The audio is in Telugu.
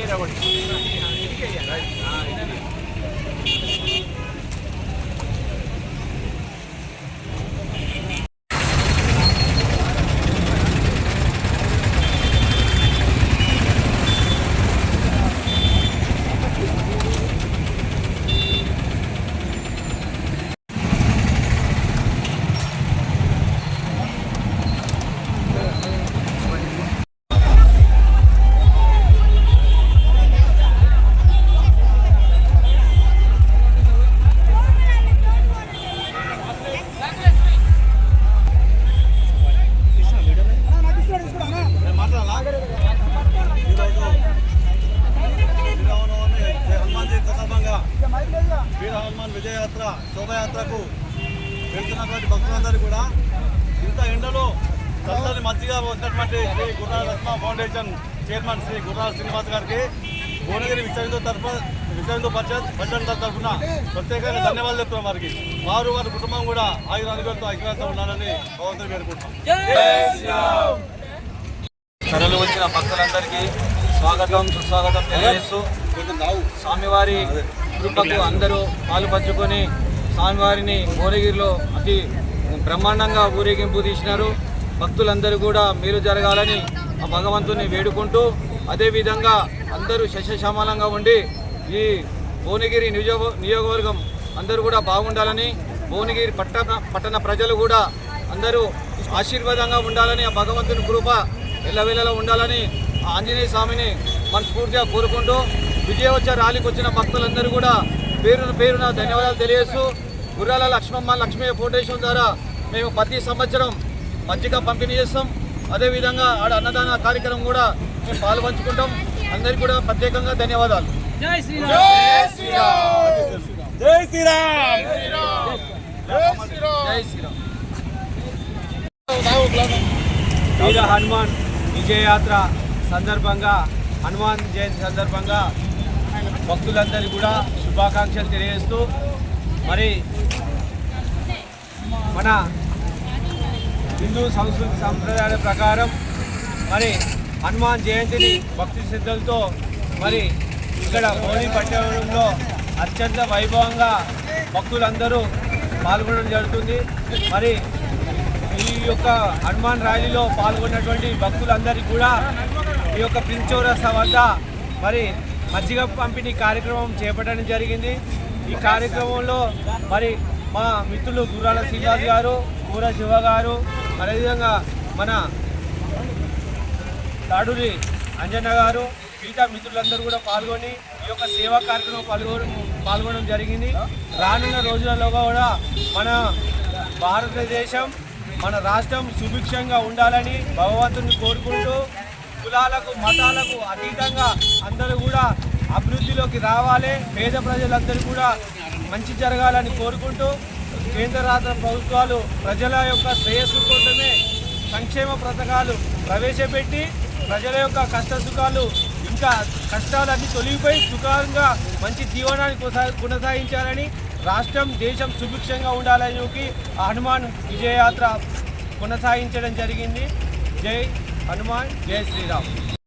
శ్రీరామనవమి వీర హనుమాన్ విజయయాత్ర శోభయాత్రకు వెళ్తున్నటువంటి భక్తులందరూ కూడా ఇంత ఎండలో చల్లని మధ్యగా వచ్చినటువంటి శ్రీ గుర్రాల రత్న ఫౌండేషన్ చైర్మన్ శ్రీ గుర్రాల శ్రీనివాస్ గారికి భువనగిరి విశ్వ తరఫు విశ్వ హిందూ పరిషత్ బడ్జెట్ తరఫున ప్రత్యేకంగా ధన్యవాదాలు చెప్తున్నాం వారికి. వారు వారి కుటుంబం కూడా ఆయుర అనుగలతో ఐక్యత ఉండాలని భగవంతుని వేడుకుంటున్నాం. తరలి వచ్చిన భక్తులందరికీ స్వాగతం సుస్వాగతం తెలియజేస్తూ స్వామివారి కృపకు అందరూ పాలు పంచుకొని స్వామివారిని భువనగిరిలో అతి బ్రహ్మాండంగా ఊరేగింపు తీసినారు. భక్తులందరూ కూడా మేలు జరగాలని ఆ భగవంతుని వేడుకుంటూ అదేవిధంగా అందరూ శశశమలంగా ఉండి ఈ భువనగిరి నియోజక నియోగవర్గం అందరూ కూడా బాగుండాలని భువనగిరి పట్టణ పట్టణ ప్రజలు కూడా అందరూ ఆశీర్వాదంగా ఉండాలని ఆ భగవంతుని కృప ఎల్లవేళలో ఉండాలని ఆంజనేయ స్వామిని మనస్ఫూర్తిగా కోరుకుంటూ విజయోత్సవ ర్యాలీకి వచ్చిన భక్తులందరూ కూడా పేరున పేరున ధన్యవాదాలు తెలియజేస్తూ గుర్రాల లక్ష్మమ్మ లక్ష్మీ ఫౌండేషన్ ద్వారా మేము ప్రతి సంవత్సరం మజ్జిగ పంపిణీ చేస్తాం. అదేవిధంగా ఆడ అన్నదాన కార్యక్రమం కూడా మేము పాల్పంచుకుంటాం. అందరికీ కూడా ప్రత్యేకంగా ధన్యవాదాలు. జై శ్రీరామ్. జై శ్రీరామ్. వీర హనుమాన్ విజయయాత్ర సందర్భంగా హనుమాన్ జయంతి సందర్భంగా భక్తులందరికీ కూడా శుభాకాంక్షలు తెలియజేస్తూ మరి మన హిందూ సంస్కృతి సంప్రదాయాల ప్రకారం మరి హనుమాన్ జయంతిని భక్తి శ్రద్ధలతో మరి ఇక్కడ హోలీ పట్టణంలో అత్యంత వైభవంగా భక్తులందరూ పాల్గొనడం జరుగుతుంది. మరి ఈ యొక్క హనుమాన్ ర్యాలీలో పాల్గొన్నటువంటి భక్తులందరికీ కూడా ఈ యొక్క ప్రిన్స్ వద్ద మరి మజ్జిగ పంపిణీ కార్యక్రమం చేపట్టడం జరిగింది. ఈ కార్యక్రమంలో మరి మా మిత్రులు గుర్రాల శ్రీనివాస్ గారు కూర శివ గారు అదేవిధంగా మన తాడూరి అంజన్న గారు మిగతా మిత్రులందరూ కూడా పాల్గొని ఈ యొక్క సేవా కార్యక్రమం పాల్గొని పాల్గొనడం జరిగింది. రానున్న రోజులలో కూడా మన భారతదేశం మన రాష్ట్రం సుభిక్షంగా ఉండాలని భగవంతుని కోరుకుంటూ కులాలకు మతాలకు అతీతంగా అందరూ కూడా అభివృద్ధిలోకి రావాలి. పేద ప్రజలందరూ కూడా మంచి జరగాలని కోరుకుంటూ కేంద్ర రాష్ట్ర ప్రభుత్వాలు ప్రజల యొక్క శ్రేయస్సు కోసమే సంక్షేమ పథకాలు ప్రవేశపెట్టి ప్రజల యొక్క కష్ట సుఖాలు ఇంకా కష్టాలన్నీ తొలగిపోయి సుఖంగా మంచి జీవనాన్ని కొనసాగించాలని రాష్ట్రం దేశం సుభిక్షంగా ఉండాలని ఆ హనుమాన్ విజయయాత్ర కొనసాగించడం జరిగింది. జై హనుమాన్ జై శ్రీరామ్